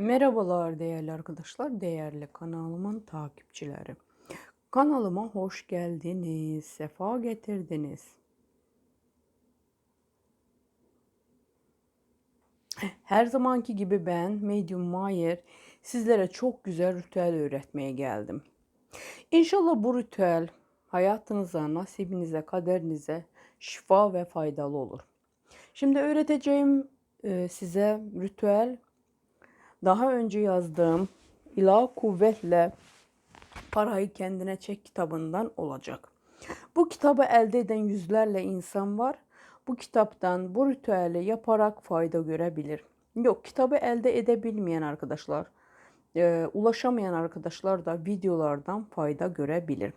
Merhabalar değerli arkadaşlar, değerli kanalımın takipçileri. Kanalıma hoş geldiniz, sefa getirdiniz. Her zamanki gibi ben Medium Mayer sizlere çok güzel ritüel öğretmeye geldim. İnşallah bu ritüel hayatınıza, nasibinize, kaderinize şifa ve faydalı olur. Şimdi öğreteceğim e, size ritüel daha önce yazdığım İlah Kuvvetle Parayı Kendine Çek kitabından olacak. Bu kitabı elde eden yüzlerle insan var. Bu kitaptan bu ritüeli yaparak fayda görebilir. Yok kitabı elde edebilmeyen arkadaşlar, e, ulaşamayan arkadaşlar da videolardan fayda görebilir.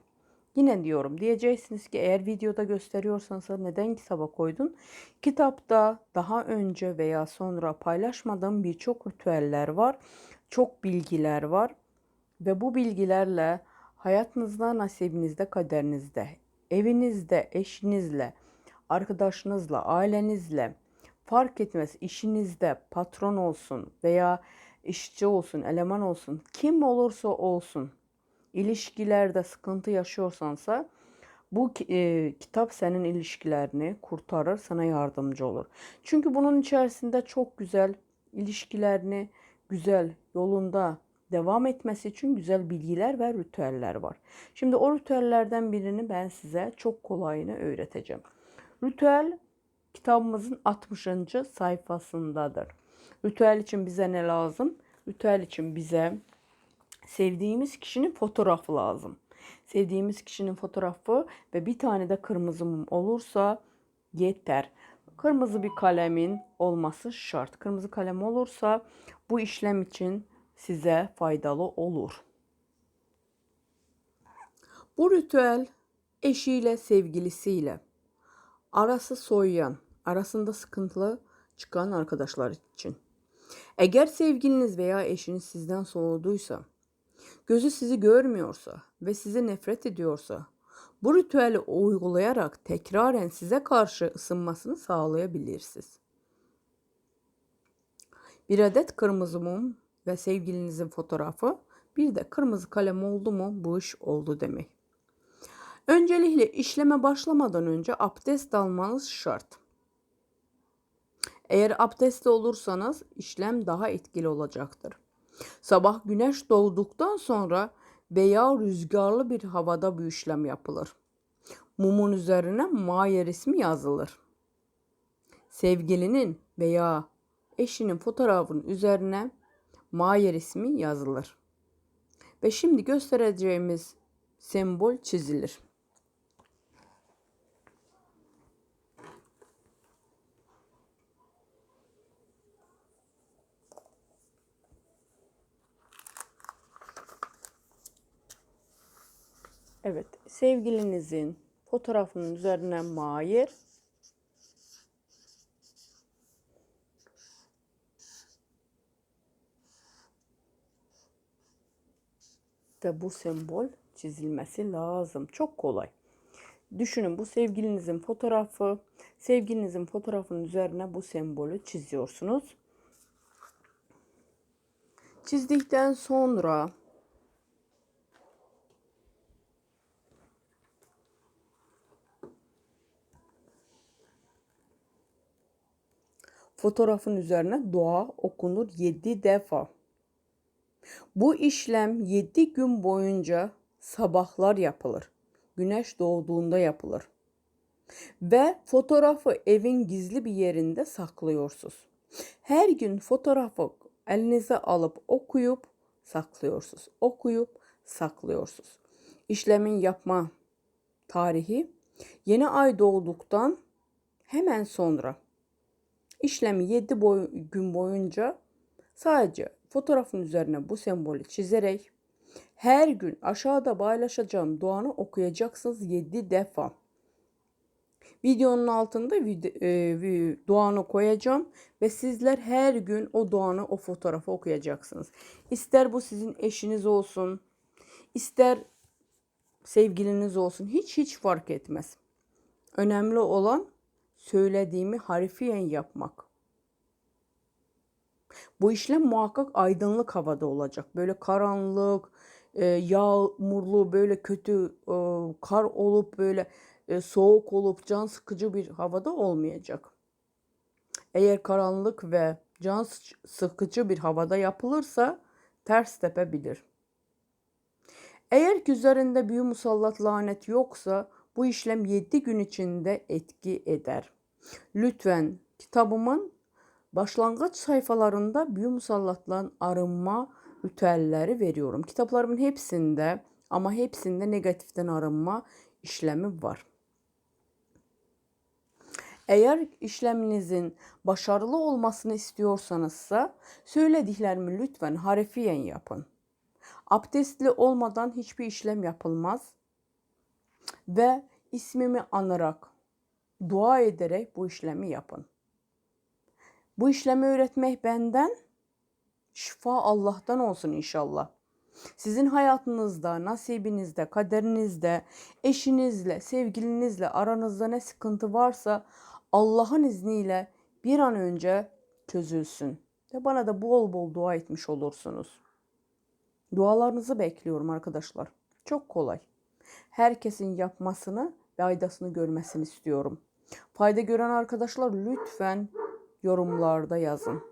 Yine diyorum diyeceksiniz ki eğer videoda gösteriyorsanız neden kitaba koydun? Kitapta daha önce veya sonra paylaşmadığım birçok ritüeller var. Çok bilgiler var. Ve bu bilgilerle hayatınızda, nasibinizde, kaderinizde, evinizde, eşinizle, arkadaşınızla, ailenizle fark etmez işinizde patron olsun veya işçi olsun, eleman olsun, kim olursa olsun ilişkilerde sıkıntı yaşıyorsansa bu e, kitap senin ilişkilerini kurtarır, sana yardımcı olur. Çünkü bunun içerisinde çok güzel ilişkilerini güzel yolunda devam etmesi için güzel bilgiler ve ritüeller var. Şimdi o ritüellerden birini ben size çok kolayını öğreteceğim. Ritüel kitabımızın 60. sayfasındadır. Ritüel için bize ne lazım? Ritüel için bize sevdiğimiz kişinin fotoğrafı lazım. Sevdiğimiz kişinin fotoğrafı ve bir tane de kırmızı mum olursa yeter. Kırmızı bir kalemin olması şart. Kırmızı kalem olursa bu işlem için size faydalı olur. Bu ritüel eşiyle, sevgilisiyle arası soyuyan, arasında sıkıntılı çıkan arkadaşlar için. Eğer sevgiliniz veya eşiniz sizden soğuduysa, gözü sizi görmüyorsa ve sizi nefret ediyorsa, bu ritüeli uygulayarak tekraren size karşı ısınmasını sağlayabilirsiniz. Bir adet kırmızı mum ve sevgilinizin fotoğrafı, bir de kırmızı kalem oldu mu bu iş oldu demek. Öncelikle işleme başlamadan önce abdest almanız şart. Eğer abdestli olursanız işlem daha etkili olacaktır. Sabah güneş doğduktan sonra veya rüzgarlı bir havada bu işlem yapılır. Mumun üzerine Mayer ismi yazılır. Sevgilinin veya eşinin fotoğrafının üzerine Mayer ismi yazılır. Ve şimdi göstereceğimiz sembol çizilir. Evet, sevgilinizin fotoğrafının üzerine Mayer de bu sembol çizilmesi lazım. Çok kolay. Düşünün bu sevgilinizin fotoğrafı. Sevgilinizin fotoğrafının üzerine bu sembolü çiziyorsunuz. Çizdikten sonra fotoğrafın üzerine dua okunur 7 defa. Bu işlem 7 gün boyunca sabahlar yapılır. Güneş doğduğunda yapılır. Ve fotoğrafı evin gizli bir yerinde saklıyorsunuz. Her gün fotoğrafı elinize alıp okuyup saklıyorsunuz. Okuyup saklıyorsunuz. İşlemin yapma tarihi yeni ay doğduktan hemen sonra. İşlemi 7 boy, gün boyunca sadece fotoğrafın üzerine bu sembolü çizerek her gün aşağıda paylaşacağım duanı okuyacaksınız 7 defa. Videonun altında video, e, duanı koyacağım ve sizler her gün o duanı o fotoğrafı okuyacaksınız. İster bu sizin eşiniz olsun, ister sevgiliniz olsun hiç hiç fark etmez. Önemli olan söylediğimi harfiyen yapmak. Bu işlem muhakkak aydınlık havada olacak. Böyle karanlık, e, yağmurlu, böyle kötü e, kar olup böyle e, soğuk olup can sıkıcı bir havada olmayacak. Eğer karanlık ve can sıkıcı bir havada yapılırsa ters tepebilir. Eğer ki üzerinde büyü musallat lanet yoksa bu işlem 7 gün içinde etki eder. Lütfen kitabımın başlangıç sayfalarında büyü musallatlan arınma ritüelleri veriyorum. Kitaplarımın hepsinde ama hepsinde negatiften arınma işlemi var. Eğer işleminizin başarılı olmasını istiyorsanızsa söylediklerimi lütfen harfiyen yapın. Abdestli olmadan hiçbir işlem yapılmaz ve ismimi anarak, dua ederek bu işlemi yapın. Bu işlemi öğretmek benden, şifa Allah'tan olsun inşallah. Sizin hayatınızda, nasibinizde, kaderinizde, eşinizle, sevgilinizle aranızda ne sıkıntı varsa Allah'ın izniyle bir an önce çözülsün. Ve bana da bol bol dua etmiş olursunuz. Dualarınızı bekliyorum arkadaşlar. Çok kolay. Herkesin yapmasını ve faydasını görmesini istiyorum. Fayda gören arkadaşlar lütfen yorumlarda yazın.